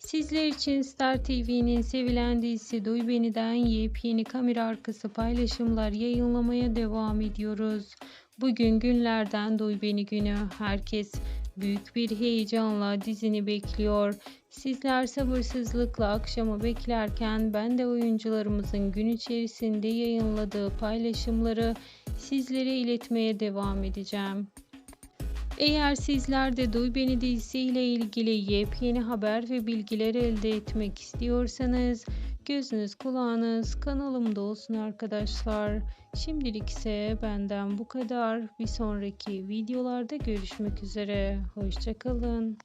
Sizler için Star TV'nin sevilen dizisi Duy Beni'den yepyeni kamera arkası paylaşımlar yayınlamaya devam ediyoruz. Bugün günlerden Duy Beni günü. Herkes büyük bir heyecanla dizini bekliyor. Sizler sabırsızlıkla akşamı beklerken ben de oyuncularımızın gün içerisinde yayınladığı paylaşımları sizlere iletmeye devam edeceğim. Eğer sizler de Duy Beni dizisiyle ilgili yepyeni haber ve bilgiler elde etmek istiyorsanız gözünüz kulağınız kanalımda olsun arkadaşlar. Şimdilik ise benden bu kadar. Bir sonraki videolarda görüşmek üzere. Hoşçakalın.